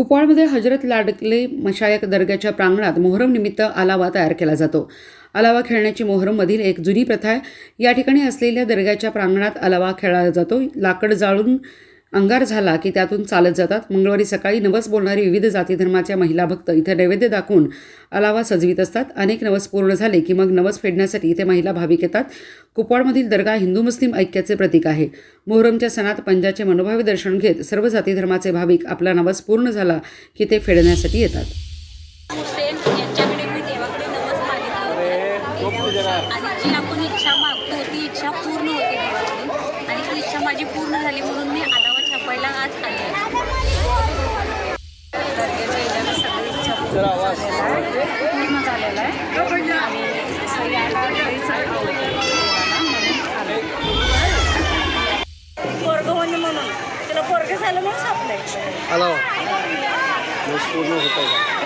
कुपवाडमध्ये हजरत लाडकले मशायक दर्ग्याच्या प्रांगणात मोहरम निमित्त आलावा तयार केला जातो. आलावा खेळण्याची मोहरममधील एक जुनी प्रथा आहे. या ठिकाणी असलेल्या दर्ग्याच्या प्रांगणात आलावा खेळला जातो. लाकड जाळून अंगार झाला की त्यातून चालत जातात. मंगळवारी सकाळी नवस बोलणारी विविध जाती धर्माच्या महिला भक्त इथे नैवेद्य दाखवून अलावा सजवीत असतात. अनेक नवस पूर्ण झाले की मग नवस फेडण्यासाठी इथे महिला भाविक येतात. कुपवाडमधील दर्गा हिंदू मुस्लिम ऐक्याचे प्रतीक आहे. मोहरमच्या सणात पंजाचे मनोभावी दर्शन घेत सर्व जाती धर्माचे भाविक आपला नवस पूर्ण झाला की ते फेडण्यासाठी येतात. आणि जी आपण इच्छा मागतो ती इच्छा पूर्ण होते? आणि ती इच्छा माझी पूर्ण झाली म्हणून मी छापायला आज इच्छा पूर्ण झालेला आहे. आणि यायला म्हणून आले. पोरगं होणे म्हणून तुला पोरगं झालं म्हणून सापलंय पूर्ण होत आहे